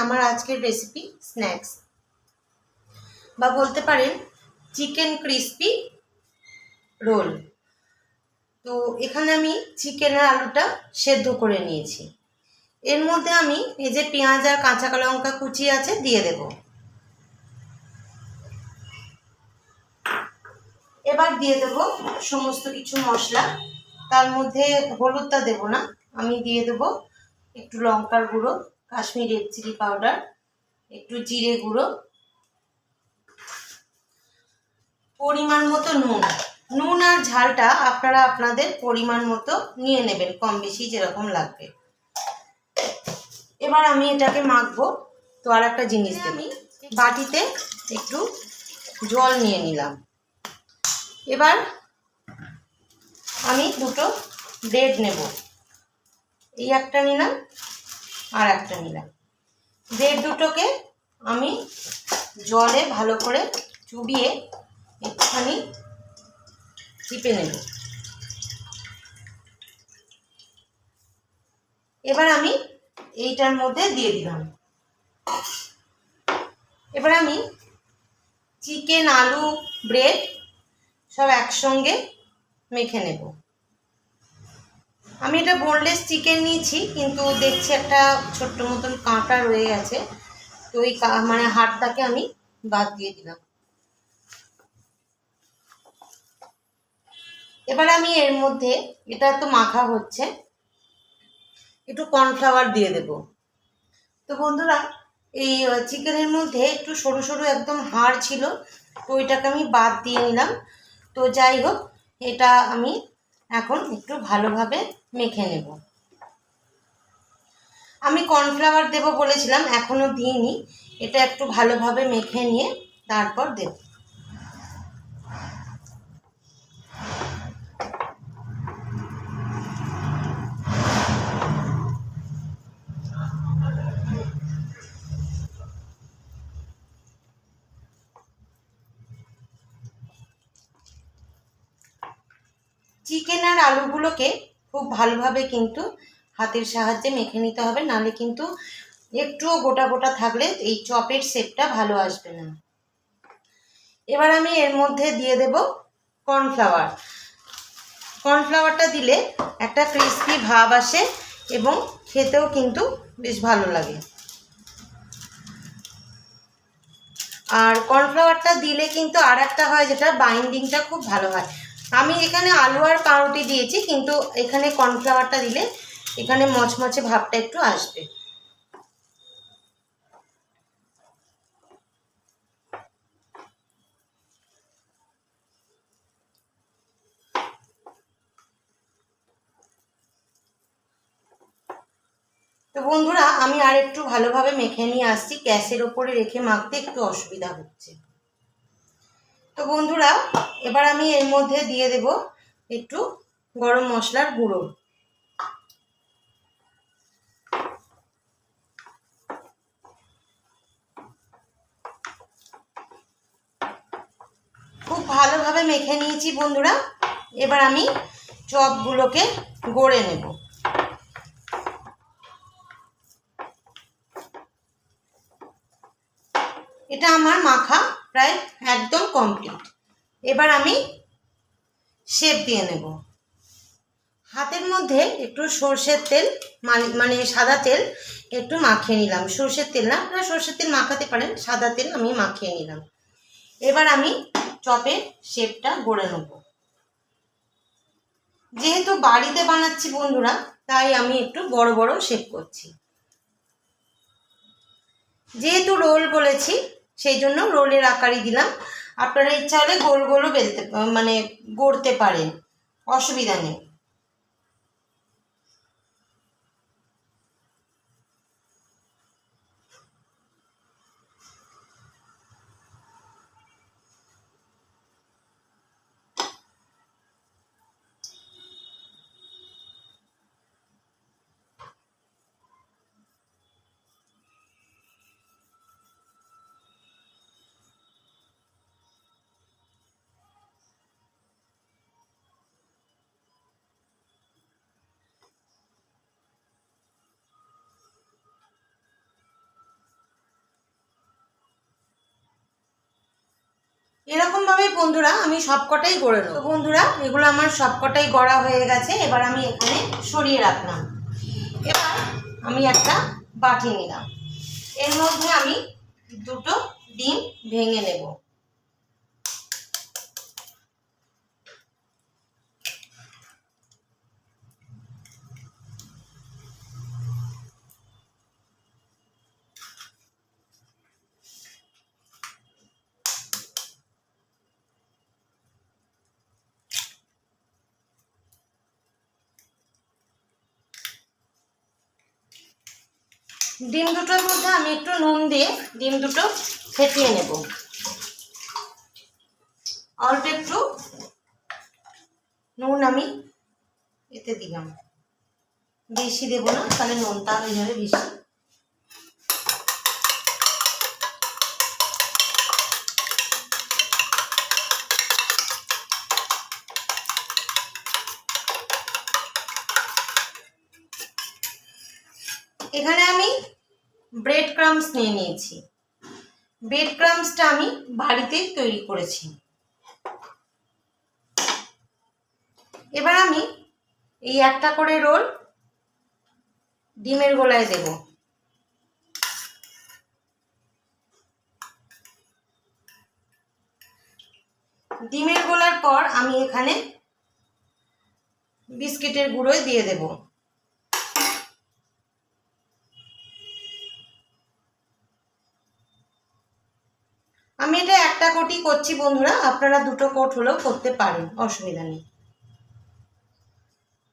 আমার আজকের recipe snacks বা বলতে পারেন চিকেন ক্রিস্পি রোল তো এখানে আমি চিকেনের আলুটা সেদ্ধ করে নিয়েছি। এর মধ্যে আমি এই যে পেঁয়াজ আর কাঁচা লঙ্কা কুচি আছে দিয়ে দেব। এবার দিয়ে দেব সমস্ত কিছু মশলা। তার মধ্যে হলুদটা দেব না, আমি দিয়ে দেব একটু লঙ্কার গুঁড়ো। কাশ্মীর রেড চিলি পাউডার একটু জিরে গুঁড়ো, পরিমাণ মতো নুন। নুন আর ঝালটা আপনারা আপনাদের পরিমাণ মতো নিয়ে নেবেন, কম বেশি যেরকম লাগবে। এবার আমি এটাকে মাখবো, তো আর একটা জিনিস আমি বাটিতে একটু জল নিয়ে নিলাম। এবার আমি দুটো ব্রেড নেব। এই একটা নিলাম আর একটা নিলাম। ব্রেড দুটোকে আমি জলে ভালো করে চুবিয়ে একটুখানি চিপে নেব। এবার আমি এইটার মধ্যে দিয়ে দিলাম। এবার আমি চিকেন, আলু, ব্রেড সব একসঙ্গে মেখে নেব। আমি এটা বোনলেস চিকেন নিয়েছি, কিন্তু দেখছি একটা ছোট্ট মতন কাঁটা রয়ে গেছে। তো ওই মানে হাড়টাকে আমি বাদ দিয়ে দিলাম। এবার আমি এর মধ্যে, এটা তো মাখা হচ্ছে, একটু কর্নফ্লাওয়ার দিয়ে দেব। তো বন্ধুরা, এই চিকেনের মধ্যে একটু সরু সরু একদম হাড় ছিল, তো ওইটাকে আমি বাদ দিয়ে নিলাম। তো যাই হোক, এটা আমি এখন একটু ভালোভাবে মেখে নেব। আমি কর্নফ্লাওয়ার দেব বলেছিলাম এখনও দিইনি। এটা একটু ভালোভাবে মেখে নিয়ে তারপর দেব। চিকেন আর আলুগুলোকে খুব ভালোভাবে কিন্তু হাতের সাহায্যে মেখে নিতে হবে। নাহলে কিন্তু একটুও গোটা গোটা থাকলে এই চপের শেপটা ভালো আসবে না। এবার আমি এর মধ্যে দিয়ে দেব কর্নফ্লাওয়ার। কর্নফ্লাওয়ারটা দিলে একটা ক্রিস্পি ভাব আসে এবং খেতেও কিন্তু বেশ ভালো লাগে। আর কর্নফ্লাওয়ারটা দিলে কিন্তু আর একটা হয় যেটা বাইন্ডিংটা খুব ভালো হয়। আমি এখানে আলু আর পাউরুটি দিয়েছি, কিন্তু এখানে কর্নফ্লাওয়ারটা দিলে এখানে মচমচে ভাবটা একটু আসবে। তো বন্ধুরা, আমি আর একটু ভালোভাবে মেখে নিয়ে আসছি, গ্যাসের ওপরে রেখে মাখতে একটু অসুবিধা হচ্ছে। তো বন্ধুরা, এবার আমি এর মধ্যে দিয়ে দেব একটু গরম মশলার গুঁড়ো। খুব ভালোভাবে মেখে নিয়েছি বন্ধুরা, এবার আমি চপগুলোকে গড়ে নেব। এটা আমার মাখা প্রায় একদম কমপ্লিট এবার আমি শেপ দিয়ে নেব। হাতের মধ্যে একটু সর্ষের তেল মানে সাদা তেল একটু মাখিয়ে নিলাম। সর্ষের তেল না, আপনারা সর্ষের তেল মাখাতে পারেন, সাদা তেল আমি মাখিয়ে নিলাম। এবার আমি চপের শেপটা গড়ে নেব। যেহেতু বাড়িতে বানাচ্ছি বন্ধুরা, তাই আমি একটু বড় বড় শেপ করছি। যেহেতু রোল বলেছি সেই জন্য রোলের আকারই দিলাম। আপনারা ইচ্ছা হলে গোল গোলও বেলতে মানে গড়তে পারেন। অসুবিধা নেই। এরকম ভাবে বন্ধুরা আমি সবকটাই করে নেব। বন্ধুরা, এগুলো আমার সবকটাই গড়া হয়ে গেছে, এবার আমি এখানে সরিয়ে রাখলাম। এবার আমি একটা বাটি নিলাম। এর মধ্যে আমি দুটো ডিম ভেঙে নেব। ডিম দুটোর মধ্যে আমি একটু নুন দিয়ে ডিম দুটো ফেটিয়ে নেব। অল্প একটু নুন আমি এতে দিলাম। বেশি দেবো না, তাহলে নুনটা যাবে বেশি। এখানে আমি ব্রেড ক্রামস নিয়ে নিয়েছি। ব্রেড ক্রামসটা আমি বাড়িতেই তৈরি করেছি। এবার আমি এই একটা করে রোল ডিমের গোলায় দেব। ডিমের গোলার পর আমি এখানে বিস্কিটের গুঁড়োই দিয়ে দেবো। আমি এটা একটা কোটি করছি বন্ধুরা, আপনারা দুটো কোট হলেও করতে পারেন, অসুবিধা নেই।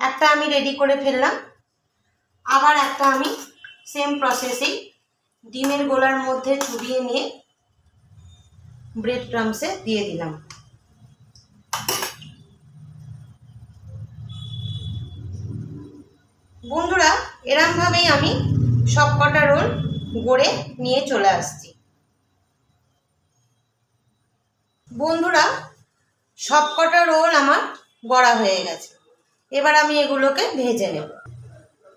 একটা আমি রেডি করে ফেললাম, আবার একটা আমি সেম প্রসেসেই ডিমের গোলার মধ্যে চুবিয়ে নিয়ে ব্রেড ক্রামসে দিয়ে দিলাম। বন্ধুরা, এরমভাবেই আমি সব কটা রোল গড়ে নিয়ে চলে আসছি। বন্ধুরা সব কটা রোল আমার গড়া হয়ে গেছে। এবার আমি এগুলোকে ভেজে নেব।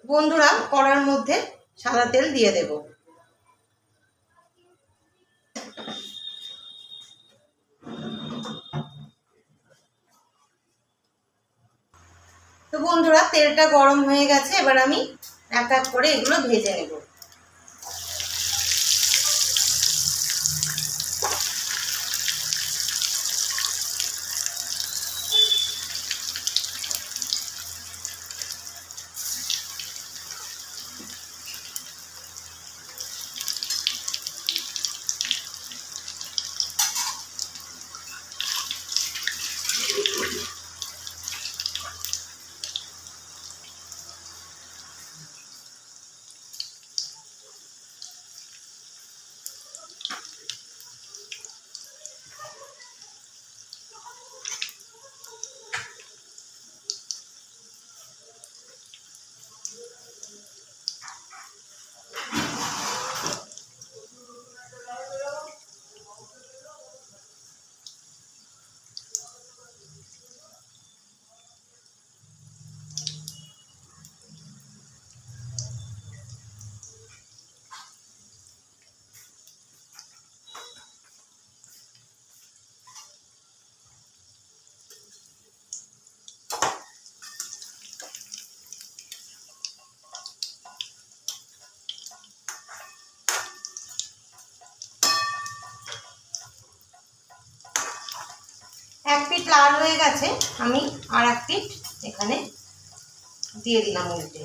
বন্ধুরা, কড়ার মধ্যে সাদা তেল দিয়ে দেব। তো বন্ধুরা, তেলটা গরম হয়ে গেছে। এবার আমি এক এক করে এগুলো ভেজে নেব। পিঠ লাল হয়ে গেছে, আমি আর এক পিঠ এখানে দিয়ে দিলাম উল্টে।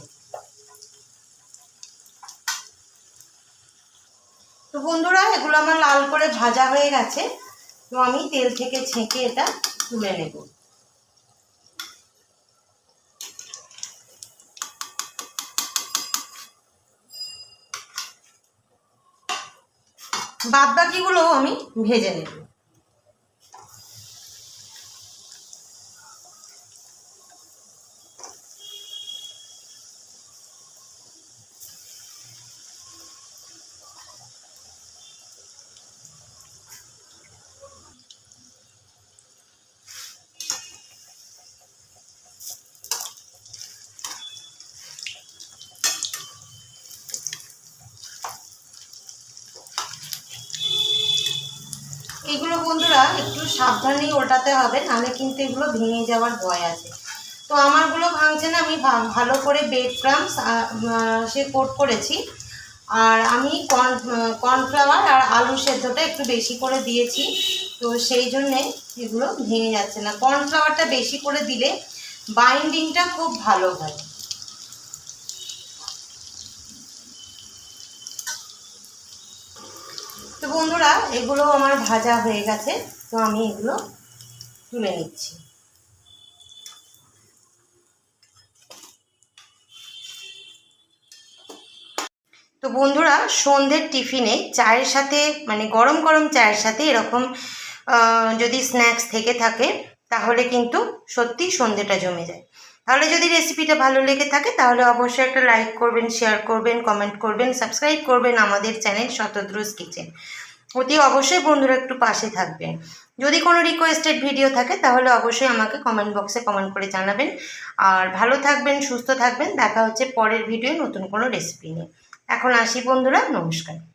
তো বন্ধুরা, এগুলো আমার লাল করে ভাজা হয়ে গেছে, তো আমি তেল থেকে ছেঁকে এটা তুলে নেব। বাদ বাকিগুলো আমি ভেজে নেব। সাবধানেই ওটাতে হবে, নাহলে কিন্তু এগুলো ভেঙে যাওয়ার ভয় আছে। তো আমারগুলো ভাঙছে না, আমি ভালো করে বেড ক্রামস সে কোট করেছি। আর আমি কর্ন কর্নফ্লাওয়ার আর আলু সেদ্ধটা একটু বেশি করে দিয়েছি, তো সেই জন্যে এগুলো ভেঙে যাচ্ছে না। কর্নফ্লাওয়ারটা বেশি করে দিলে বাইন্ডিংটা খুব ভালো হয়। তো বন্ধুরা, এগুলো আমার ভাজা হয়ে গেছে। তো আমি এগুলো তুলে নিচ্ছি। তো বন্ধুরা, সন্ধ্যের টিফিনে চায়ের সাথে মানে গরম গরম চায়ের সাথে এরকম যদি স্ন্যাক্স থেকে থাকে, তাহলে কিন্তু সত্যি সন্ধ্যেটা জমে যায়। তাহলে যদি রেসিপিটা ভালো লেগে থাকে, তাহলে অবশ্যই একটা লাইক করবেন, শেয়ার করবেন, কমেন্ট করবেন, সাবস্ক্রাইব করবেন আমাদের চ্যানেল শতদ্রুস কিচেন। অতি অবশ্যই বন্ধুরা একটু পাশে থাকবেন। যদি কোনো রিকোয়েস্টেড ভিডিও থাকে, তাহলে অবশ্যই আমাকে কমেন্ট বক্সে কমেন্ট করে জানাবেন। আর ভালো থাকবেন, সুস্থ থাকবেন। দেখা হচ্ছে পরের ভিডিও নতুন কোনো রেসিপি নিয়ে। এখন আসি বন্ধুরা, নমস্কার।